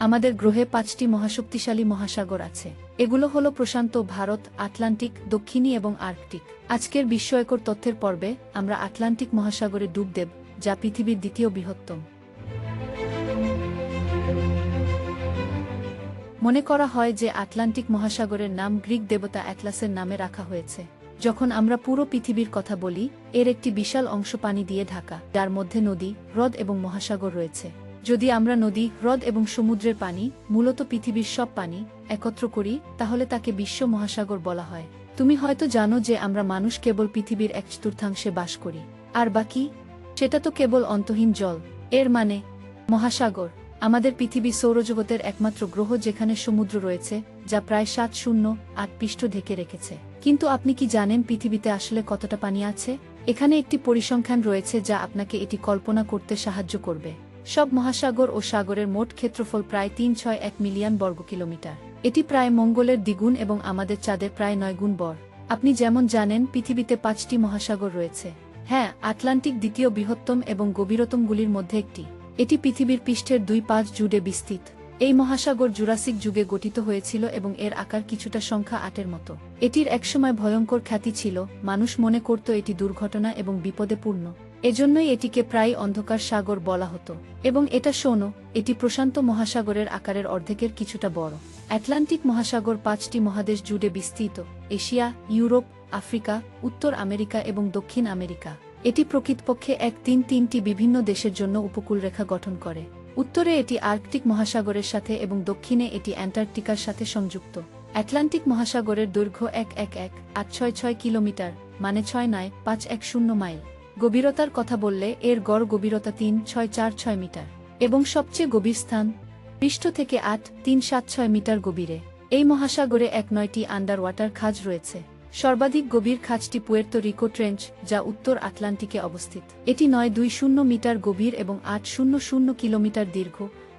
আমাদের গ্রহে পাঁচটি মহাশক্তিশালী মহাসাগর আছে। এগুলো হলো প্রশান্ত, ভারত, আটলান্টিক, দক্ষিণী এবং আর্কটিক। আজকের বিস্ময়কর তথ্যের পর্বে আমরা আটলান্টিক মহাসাগরে ডুব দেব, যা পৃথিবীর দ্বিতীয় বৃহত্তম। মনে করা হয় যে আটলান্টিক মহাসাগরের নাম গ্রিক দেবতা অ্যাটলাসের নামে রাখা হয়েছে। যখন আমরা পুরো পৃথিবীর কথা বলি, এর একটি বিশাল অংশ পানি দিয়ে ঢাকা, যার মধ্যে নদী, হ্রদ এবং মহাসাগর রয়েছে। যদি আমরা নদী, হ্রদ এবং সমুদ্রের পানি, মূলত পৃথিবীর সব পানি, একত্র করি, তাহলে তাকে বিশ্ব মহাসাগর বলা হয়। তুমি হয়তো জানো যে আমরা মানুষ কেবল পৃথিবীর এক চতুর্থাংশে বাস করি। আর বাকি? সেটা তো কেবল অন্তহীন জল। এর মানে? মহাসাগর, আমাদের পৃথিবী সৌরজগতের একমাত্র গ্রহ যেখানে সমুদ্র রয়েছে, যা প্রায় সাত শূন্য, আট পৃষ্ঠ ঢেকে রেখেছে। কিন্তু আপনি কি জানেন পৃথিবীতে আসলে কতটা পানি আছে? এখানে একটি পরিসংখ্যান রয়েছে যা আপনাকে এটি কল্পনা করতে সাহায্য করবে। সব মহাসাগর ও সাগরের মোট ক্ষেত্রফল প্রায় তিন ছয় এক মিলিয়ন বর্গ কিলোমিটার। এটি প্রায় মঙ্গলের দ্বিগুণ এবং আমাদের চাঁদের প্রায় নয় গুণ বর। আপনি যেমন জানেন, পৃথিবীতে পাঁচটি মহাসাগর রয়েছে। হ্যাঁ আটলান্টিক দ্বিতীয় বৃহত্তম এবং গভীরতমগুলির মধ্যে একটি। এটি পৃথিবীর পৃষ্ঠের দুই পাঁচ জুড়ে বিস্তৃত। এই মহাসাগর জুরাসিক যুগে গঠিত হয়েছিল এবং এর আকার কিছুটা সংখ্যা আটের মতো। এটির একসময় ভয়ঙ্কর খ্যাতি ছিল, মানুষ মনে করত এটি দুর্ঘটনা এবং বিপদে পূর্ণ। এজন্যই এটিকে প্রায় অন্ধকার সাগর বলা হতো। এবং এটা শোনো, এটি প্রশান্ত মহাসাগরের আকারের অর্ধেকের কিছুটা বড়। অ্যাটলান্টিক মহাসাগর পাঁচটি মহাদেশ জুড়ে বিস্তৃত, এশিয়া, ইউরোপ, আফ্রিকা, উত্তর আমেরিকা এবং দক্ষিণ আমেরিকা। এটি প্রকৃতপক্ষে এক তিন তিনটি বিভিন্ন দেশের জন্য উপকূলরেখা গঠন করে। উত্তরে এটি আর্কটিক মহাসাগরের সাথে এবং দক্ষিণে এটি অ্যান্টার্কটিকার সাথে সংযুক্ত। অ্যাটলান্টিক মহাসাগরের দৈর্ঘ্য এক এক এক, আট ছয় ছয় কিলোমিটার মানে ছয় নয়, পাঁচ এক শূন্য মাইল। গভীরতার কথা বললে এর গড় গভীরতা তিন, ছয়, চার, ছয় মিটার এবং সবচেয়ে গভীর স্থান পৃষ্ঠ থেকে আট, তিন, সাত, ছয় মিটার গভীরে। এই মহাসাগরে এক নয়টি আন্ডার ওয়াটার খাজ রয়েছে। সর্বাধিক গভীর খাজটি পুয়ের্তো রিকো ট্রেঞ্চ, যা উত্তর আটলান্টিকে অবস্থিত। এটি নয়, দুই, শূন্য মিটার গভীর এবং আট, শূন্য শূন্য কিলোমিটার দীর্ঘ,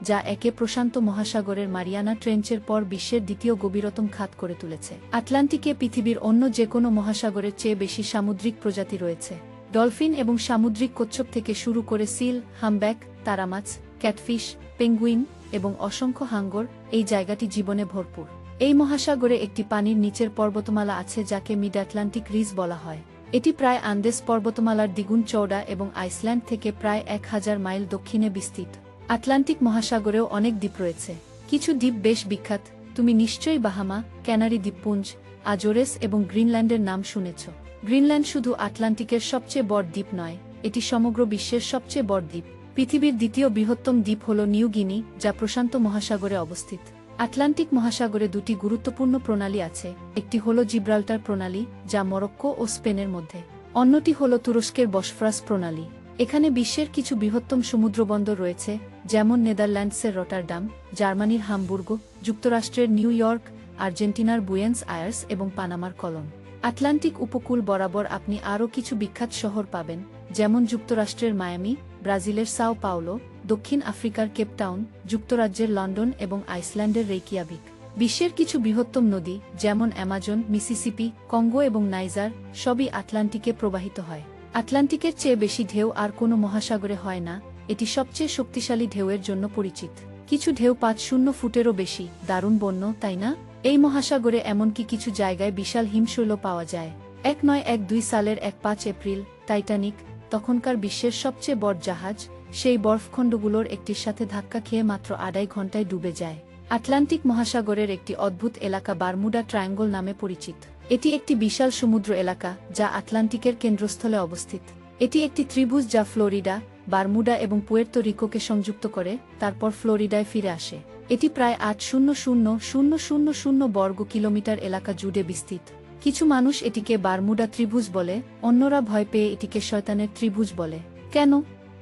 যা একে প্রশান্ত মহাসাগরের মারিয়ানা ট্রেঞ্চের পর বিশ্বের দ্বিতীয় গভীরতম খাত করে তুলেছে। আটলান্টিকে পৃথিবীর অন্য যে কোনো মহাসাগরের চেয়ে বেশি সামুদ্রিক প্রজাতি রয়েছে। ডলফিন এবং সামুদ্রিক কচ্ছপ থেকে শুরু করে সিল, হামব্যাক, তারামাছ, ক্যাটফিশ, পেঙ্গুইন এবং অসংখ্য হাঙ্গর এই জায়গাটি জীবনে ভরপুর। এই মহাসাগরে একটি পানির নিচের পর্বতমালা আছে যাকে মিড আটলান্টিক রিজ বলা হয়। এটি প্রায় আন্দেস পর্বতমালার দ্বিগুণ চৌড়া এবং আইসল্যান্ড থেকে প্রায় এক হাজার মাইল দক্ষিণে বিস্তৃত। আটলান্টিক মহাসাগরেও অনেক দ্বীপ রয়েছে। কিছু দ্বীপ বেশ বিখ্যাত। তুমি নিশ্চয়ই বাহামা, ক্যানারি দ্বীপপুঞ্জ আজোরেস এবং গ্রিনল্যান্ডের নাম শুনেছ। গ্রিনল্যান্ড শুধু আটলান্টিকের সবচেয়ে বড় দ্বীপ নয়, এটি সমগ্র বিশ্বের সবচেয়ে বড় দ্বীপ। পৃথিবীর দ্বিতীয় বৃহত্তম দ্বীপ হল নিউ গিনি, যা প্রশান্ত মহাসাগরে অবস্থিত। আটলান্টিক মহাসাগরে দুটি গুরুত্বপূর্ণ প্রণালী আছে, একটি হল জিব্রাল্টার প্রণালী, যা মরক্কো ও স্পেনের মধ্যে। অন্যটি হল তুরস্কের বসফরাস প্রণালী। এখানে বিশ্বের কিছু বৃহত্তম সমুদ্রবন্দর রয়েছে, যেমন নেদারল্যান্ডসের রটারডাম, জার্মানির হামবুর্গ, যুক্তরাষ্ট্রের নিউ ইয়র্ক আর্জেন্টিনার বুয়েন্স আয়ার্স এবং পানামার কলম। আটলান্টিক উপকূল বরাবর আপনি আরও কিছু বিখ্যাত শহর পাবেন, যেমন যুক্তরাষ্ট্রের মায়ামি, ব্রাজিলের সাও পাওলো, দক্ষিণ আফ্রিকার কেপটাউন যুক্তরাজ্যের লন্ডন এবং আইসল্যান্ডের রেইকিয়াভিক। বিশ্বের কিছু বৃহত্তম নদী, যেমন অ্যামাজন, মিসিসিপি, কঙ্গো এবং নাইজার, সবই আটলান্টিকে প্রবাহিত হয়। আটলান্টিকের চেয়ে বেশি ঢেউ আর কোনো মহাসাগরে হয় না, এটি সবচেয়ে শক্তিশালী ঢেউয়ের জন্য পরিচিত। কিছু ঢেউ পাঁচ শূন্য ফুটেরও বেশি, দারুণ বন্য, তাই না? এই মহাসাগরে এমনকি কিছু জায়গায় বিশাল হিমশৈল পাওয়া যায়? এক নয় এক দুই সালের এক পাঁচ এপ্রিল, টাইটানিক, তখনকার বিশ্বের সবচেয়ে বড় জাহাজ, সেই বরফখণ্ডগুলোর একটির সাথে ধাক্কা খেয়ে মাত্র আড়াই ঘন্টায় ডুবে যায়। আটলান্টিক মহাসাগরের একটি অদ্ভুত এলাকা বারমুডা ট্রায়াঙ্গল নামে পরিচিত। এটি একটি বিশাল সমুদ্র এলাকা, যা আটলান্টিকের কেন্দ্রস্থলে অবস্থিত। এটি একটি ত্রিভুজ যা ফ্লোরিডা, বারমুডা এবং পুয়ের্তো রিকোকে সংযুক্ত করে, তারপর ফ্লোরিডায় ফিরে আসে। এটি প্রায় আট শূন্য শূন্য শূন্য শূন্য শূন্য বর্গ কিলোমিটার এলাকা জুড়ে বিস্তৃত। কিছু মানুষ এটিকে বারমুডা ত্রিভুজ বলে, অন্যরা ভয় পেয়ে এটিকে শয়তানের ত্রিভুজ বলে। কেন?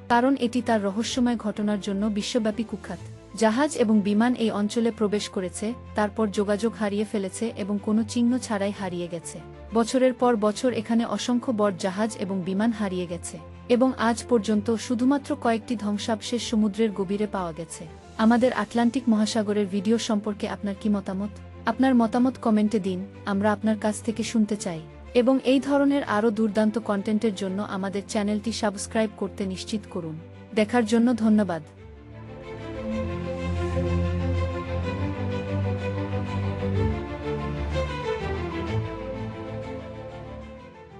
কারণ এটি তার রহস্যময় ঘটনার জন্য বিশ্বব্যাপী কুখ্যাত। জাহাজ এবং বিমান এই অঞ্চলে প্রবেশ করেছে, তারপর যোগাযোগ হারিয়ে ফেলেছে এবং কোনো চিহ্ন ছাড়াই হারিয়ে গেছে। বছরের পর বছর এখানে অসংখ্য বড় জাহাজ এবং বিমান হারিয়ে গেছে এবং আজ পর্যন্ত শুধুমাত্র কয়েকটি ধ্বংসাবশেষ সমুদ্রের গভীরে পাওয়া গেছে। আমাদের আটলান্টিক মহাসাগরের ভিডিও সম্পর্কে আপনার কি মতামত? আপনার মতামত কমেন্টে দিন, আমরা আপনার কাছ থেকে শুনতে চাই। এবং এই ধরনের আরও দুর্দান্ত কন্টেন্টের জন্য আমাদের চ্যানেলটি সাবস্ক্রাইব করতে নিশ্চিত করুন। দেখার জন্য ধন্যবাদ।